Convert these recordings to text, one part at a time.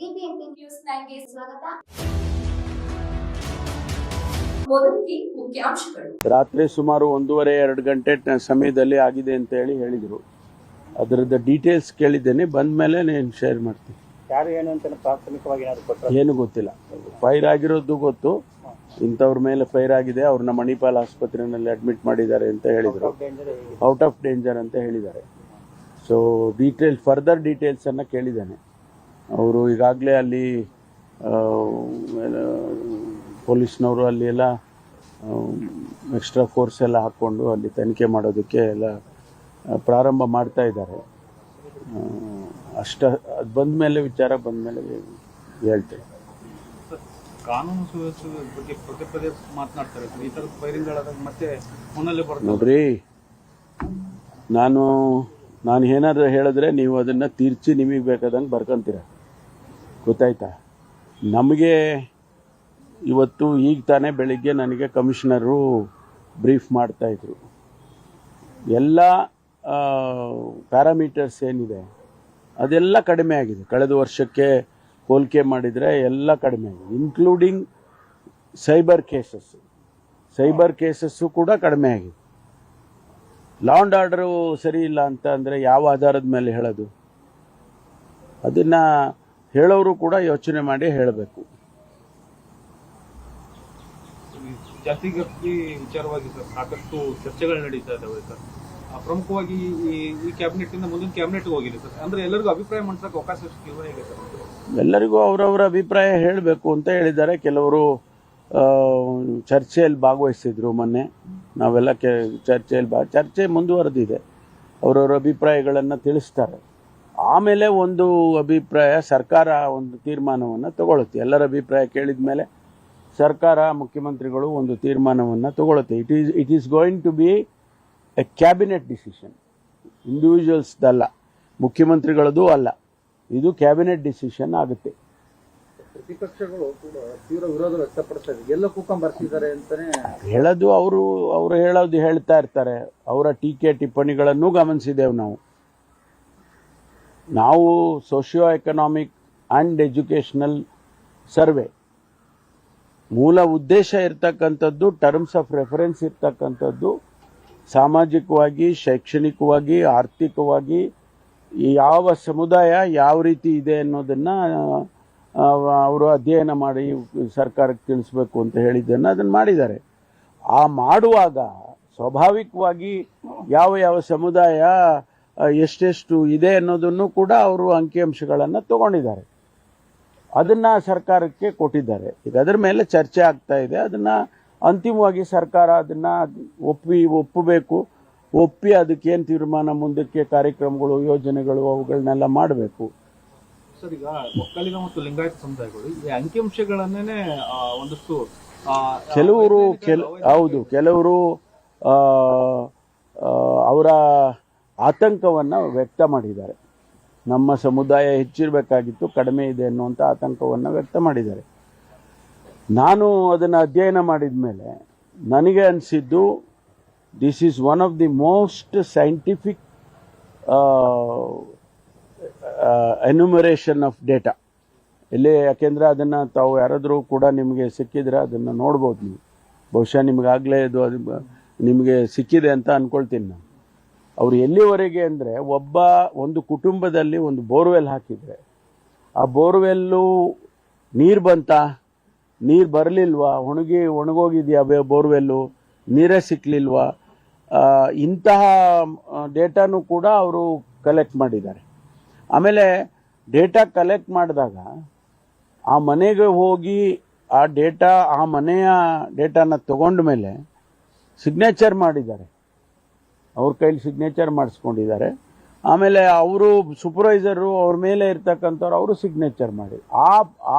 BBMP news ನೈನ್ಗೆ ಸ್ವಾಗತ. ರಾತ್ರಿ ಸುಮಾರು ಒಂದೂವರೆ ಎರಡು ಗಂಟೆ ಸಮಯದಲ್ಲಿ ಆಗಿದೆ ಅಂತ ಹೇಳಿ ಹೇಳಿದರು. ಅದರದ ಡೀಟೇಲ್ಸ್ ಕೇಳಿದ್ದೇನೆ ಬಂದ ಮೇಲೆ ನೀನು ಶೇರ್ ಮಾಡ್ತೀನಿ. ಯಾರು ಏನು ಅಂತ ಪ್ರಾಥಮಿಕವಾಗಿ ಏನು ಗೊತ್ತಿಲ್ಲ. ಫೈರ್ ಆಗಿರೋದು ಗೊತ್ತು. ಇಂಥವ್ರ ಮೇಲೆ ಫೈರ್ ಆಗಿದೆ ಅವ್ರನ್ನ ಮಣಿಪಾಲ್ ಆಸ್ಪತ್ರೆಯಲ್ಲಿ ಅಡ್ಮಿಟ್ ಮಾಡಿದ್ದಾರೆ ಅಂತ ಹೇಳಿದರು. ಔಟ್ ಆಫ್ ಡೇಂಜರ್ ಅಂತ ಹೇಳಿದ್ದಾರೆ. ಸೊ ಡೀಟೇಲ್ ಫರ್ದರ್ ಡೀಟೇಲ್ಸನ್ನು ಕೇಳಿದ್ದೇನೆ. ಅವರು ಈಗಾಗಲೇ ಅಲ್ಲಿ ಪೊಲೀಸ್ನವರು ಅಲ್ಲಿ ಎಲ್ಲ ಎಕ್ಸ್ಟ್ರಾ ಫೋರ್ಸ್ ಎಲ್ಲ ಹಾಕ್ಕೊಂಡು ಅಲ್ಲಿ ತನಿಖೆ ಮಾಡೋದಕ್ಕೆ ಎಲ್ಲ ಪ್ರಾರಂಭ ಮಾಡ್ತಾ ಇದ್ದಾರೆ. ಅಷ್ಟ ಅದು ಬಂದ ಮೇಲೆ ವಿಚಾರ ಬಂದ ಮೇಲೆ ಹೇಳ್ತೇವೆ ಕಾನೂನು ಸುವ್ಯವಸ್ಥೆ ಬಗ್ಗೆ ಪದೇ ಪದೇ ಮಾತನಾಡ್ತಾರೆ. ಈ ಥರದ ಫೈರಿಂಗ್ಗಳಾದಾಗ ಮತ್ತೆ ಮುನ್ನೆಲೆ ಬರ್ತದೆ. ನೋಡ್ರಿ ನಾನು ನಾನು ಏನಾದರೂ ಹೇಳಿದ್ರೆ ನೀವು ಅದನ್ನು ತಿರ್ಚಿ ನಿಮಗೆ ಬೇಕಾದಂಗೆ ಬರ್ಕೊಂತೀರ. ಗೊತ್ತಾಯ್ತಾ? ನಮಗೆ ಇವತ್ತು ಈಗ ತಾನೇ ಬೆಳಿಗ್ಗೆ ನನಗೆ ಕಮಿಷನರು ಬ್ರೀಫ್ ಮಾಡ್ತಾಯಿದ್ರು ಎಲ್ಲ ಪ್ಯಾರಾಮೀಟರ್ಸ್ ಏನಿದೆ, ಅದೆಲ್ಲ ಕಡಿಮೆ ಆಗಿದೆ. ಕಳೆದ ವರ್ಷಕ್ಕೆ ಹೋಲಿಕೆ ಮಾಡಿದರೆ ಎಲ್ಲ ಕಡಿಮೆ ಆಗಿದೆ. Including cyber cases cyber cases ಕೂಡ ಕಡಿಮೆ ಆಗಿದೆ. ಲಾ ಆ್ಯಂಡ್ ಆರ್ಡರು ಸರಿ ಇಲ್ಲ ಅಂತ ಅಂದರೆ ಯಾವ ಆಧಾರದ ಮೇಲೆ ಹೇಳೋದು? ಅದನ್ನ ಹೇಳೋರು ಕೂಡ ಯೋಚನೆ ಮಾಡಿ ಹೇಳಬೇಕು. ಈ ಜಾತಿ ಗಟ್ಟಿ ವಿಚಾರವಾಗಿ ಸರ್ ಸಾಕಷ್ಟು ಚರ್ಚೆಗಳು ನಡೀತಾ ಇದ್ದಾವೆ ಸರ್. ಪ್ರಮುಖವಾಗಿ ಈ ಈ ಕ್ಯಾಬಿನೆಟ್ ಇಂದ ಮುಂದಿನ ಕ್ಯಾಬಿನೆಟ್ಗೆ ಹೋಗಿದೆ ಸರ್. ಅಂದ್ರೆ ಎಲ್ಲರಿಗೂ ಅಭಿಪ್ರಾಯ ಮಂಡಿಸಕ್ಕೆ ಅವಕಾಶ ಸಿಗುವ ಹೇಗೆ ಸರ್? ಎಲ್ಲರಿಗೂ ಅವರವರ ಅಭಿಪ್ರಾಯ ಹೇಳಬೇಕು ಅಂತ ಹೇಳಿದ್ದಾರೆ. ಕೆಲವರು ಚರ್ಚೆಯಲ್ಲಿ ಭಾಗವಹಿಸಿದ್ರು ಮೊನ್ನೆ. ನಾವೆಲ್ಲ ಕೆ ಚರ್ಚೆಯಲ್ಲಿ ಬಾ ಚರ್ಚೆ ಮುಂದುವರೆದಿದೆ. ಅವರವರ ಅಭಿಪ್ರಾಯಗಳನ್ನು ತಿಳಿಸ್ತಾರೆ. ಆಮೇಲೆ ಒಂದು ಅಭಿಪ್ರಾಯ ಸರ್ಕಾರ ಒಂದು ತೀರ್ಮಾನವನ್ನು ತಗೊಳುತ್ತೆ. ಎಲ್ಲರ ಅಭಿಪ್ರಾಯ ಕೇಳಿದ ಮೇಲೆ ಸರ್ಕಾರ ಮುಖ್ಯಮಂತ್ರಿಗಳು ಒಂದು ತೀರ್ಮಾನವನ್ನು ತಗೊಳುತ್ತೆ. It is it is going to be a cabinet decision ಇಂಡಿವಿಜುವಲ್ಸ್ದಲ್ಲ ಮುಖ್ಯಮಂತ್ರಿಗಳದ್ದು ಅಲ್ಲ ಇದು ಕ್ಯಾಬಿನೆಟ್ ಡಿಸಿಷನ್ ಆಗುತ್ತೆ. ಪ್ರತಿಪಕ್ಷಗಳು ಕೂಡ ತೀವ್ರ ವಿರೋಧ ಎಲ್ಲ ಕೂಕೊಂಡ್ ಬರ್ತಿದ್ದಾರೆ ಅಂತಾನೆ ಹೇಳೋದು ಅವರು ಅವರು ಹೇಳೋದು ಹೇಳ್ತಾ ಇರ್ತಾರೆ. ಅವರ ಟೀಕೆ ಟಿಪ್ಪಣಿಗಳನ್ನು ಗಮನಿಸಿದ್ದೇವೆ ನಾವು. ನಾವು socio economic and educational survey ಮೂಲ ಉದ್ದೇಶ ಇರ್ತಕ್ಕಂಥದ್ದು ಟರ್ಮ್ಸ್ ಆಫ್ ರೆಫರೆನ್ಸ್ ಇರ್ತಕ್ಕಂಥದ್ದು, ಸಾಮಾಜಿಕವಾಗಿ, ಶೈಕ್ಷಣಿಕವಾಗಿ, ಆರ್ಥಿಕವಾಗಿ, ಯಾವ ಸಮುದಾಯ ಯಾವ ರೀತಿ ಇದೆ ಅನ್ನೋದನ್ನು ಅವರು ಅಧ್ಯಯನ ಮಾಡಿ ಸರ್ಕಾರಕ್ಕೆ ತಿಳಿಸ್ಬೇಕು ಅಂತ ಹೇಳಿದ್ದನ್ನು ಅದನ್ನು ಮಾಡಿದ್ದಾರೆ. ಆ ಮಾಡುವಾಗ ಸ್ವಾಭಾವಿಕವಾಗಿ ಯಾವ ಯಾವ ಸಮುದಾಯ ಎಷ್ಟೆಷ್ಟು ಇದೆ ಅನ್ನೋದನ್ನು ಕೂಡ ಅವರು ಅಂಕಿಅಂಶಗಳನ್ನು ತಗೊಂಡಿದ್ದಾರೆ. ಅದನ್ನ ಸರ್ಕಾರಕ್ಕೆ ಕೊಟ್ಟಿದ್ದಾರೆ. ಈಗ ಅದರ ಮೇಲೆ ಚರ್ಚೆ ಆಗ್ತಾ ಇದೆ. ಅದನ್ನ ಅಂತಿಮವಾಗಿ ಸರ್ಕಾರ ಅದನ್ನ ಒಪ್ಪಿ ಒಪ್ಪಬೇಕು. ಒಪ್ಪಿ ಅದಕ್ಕೇನು ತೀರ್ಮಾನ ಮುಂದಕ್ಕೆ ಕಾರ್ಯಕ್ರಮಗಳು ಯೋಜನೆಗಳು ಅವುಗಳನ್ನೆಲ್ಲ ಮಾಡಬೇಕು. ಸರ್ ಈಗ ಒಕ್ಕಲಿಗ ಮತ್ತು ಲಿಂಗಾಯತ ಸಮುದಾಯಗಳು ಈ ಅಂಕಿಅಂಶಗಳನ್ನೇ ಒಂದಷ್ಟು ಕೆಲವರು ಕೆಲ ಹೌದು. ಕೆಲವರು ಅವರ ಆತಂಕವನ್ನು ವ್ಯಕ್ತ ಮಾಡಿದ್ದಾರೆ. ನಮ್ಮ ಸಮುದಾಯ ಹೆಚ್ಚಿರಬೇಕಾಗಿತ್ತು, ಕಡಿಮೆ ಇದೆ ಅನ್ನುವಂಥ ಆತಂಕವನ್ನು ವ್ಯಕ್ತ ಮಾಡಿದ್ದಾರೆ. ನಾನು ಅದನ್ನು ಅಧ್ಯಯನ ಮಾಡಿದ ಮೇಲೆ ನನಗೆ ಅನಿಸಿದ್ದು this is one of the most scientific enumeration of data ಇಲ್ಲಿ ಯಾಕೆಂದರೆ ಅದನ್ನು ತಾವು ಯಾರಾದರೂ ಕೂಡ ನಿಮಗೆ ಸಿಕ್ಕಿದ್ರೆ ಅದನ್ನು ನೋಡ್ಬೋದು ನೀವು. ಬಹುಶಃ ನಿಮಗಾಗಲೇ ಇದು ಅದು, ನಿಮಗೆ ಸಿಕ್ಕಿದೆ ಅಂತ ಅಂದ್ಕೊಳ್ತೀನಿ ನಾನು. ಅವರು ಎಲ್ಲಿವರೆಗೆ ಅಂದರೆ ಒಬ್ಬ ಒಂದು ಕುಟುಂಬದಲ್ಲಿ ಒಂದು ಬೋರ್ವೆಲ್ ಹಾಕಿದರೆ, ಆ ಬೋರ್ವೆಲ್ಲು ನೀರು ಬಂತ? ನೀರು ಬರಲಿಲ್ವಾ? ಒಣಗಿ, ಒಣಗೋಗಿದೆಯಾ ಬೋರ್ವೆಲ್ಲು? ನೀರೇ ಸಿಕ್ಕಲಿಲ್ವಾ ಇಂತಹ ಡೇಟಾನು ಕೂಡ ಅವರು ಕಲೆಕ್ಟ್ ಮಾಡಿದ್ದಾರೆ. ಆಮೇಲೆ ಡೇಟಾ ಕಲೆಕ್ಟ್ ಮಾಡಿದಾಗ ಆ ಮನೆಗೆ ಹೋಗಿ ಆ ಡೇಟಾ, ಆ ಮನೆಯ ಡೇಟಾನ ತಗೊಂಡ ಮೇಲೆ ಸಿಗ್ನೇಚರ್ ಮಾಡಿದ್ದಾರೆ. ಅವ್ರ ಕೈಲಿ ಸಿಗ್ನೇಚರ್ ಮಾಡಿಸ್ಕೊಂಡಿದ್ದಾರೆ. ಆಮೇಲೆ ಅವರು ಸೂಪರ್ವೈಸರು ಅವ್ರ ಮೇಲೆ ಇರ್ತಕ್ಕಂಥವ್ರು ಅವರು ಸಿಗ್ನೇಚರ್ ಮಾಡಿ. ಆ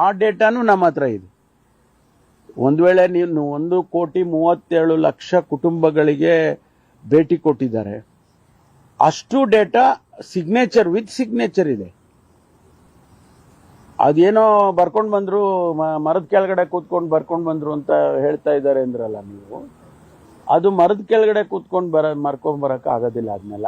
ಆ ಡೇಟಾನು ನಮ್ಮ ಹತ್ರ ಇದೆ. ಒಂದು ವೇಳೆ ನೀವು ಒಂದು ಕೋಟಿ ಮೂವತ್ತೇಳು ಲಕ್ಷ ಕುಟುಂಬಗಳಿಗೆ ಭೇಟಿ ಕೊಟ್ಟಿದ್ದಾರೆ. ಅಷ್ಟು ಡೇಟಾ ಸಿಗ್ನೇಚರ್ ವಿತ್ ಸಿಗ್ನೇಚರ್ ಇದೆ. ಅದೇನೋ ಬರ್ಕೊಂಡು ಬಂದ್ರು ಮರದ ಕೆಳಗಡೆ ಕೂತ್ಕೊಂಡು ಬರ್ಕೊಂಡು ಬಂದ್ರು ಅಂತ ಹೇಳ್ತಾ ಇದ್ದಾರೆ ಅಂದ್ರಲ್ಲ ನೀವು. ಅದು ಮರದ ಕೆಳಗಡೆ ಕೂತ್ಕೊಂಡು ಬರ ಮರ್ಕೊಂಡ್ ಬರಕ್ ಆಗೋದಿಲ್ಲ ಅದನ್ನೆಲ್ಲ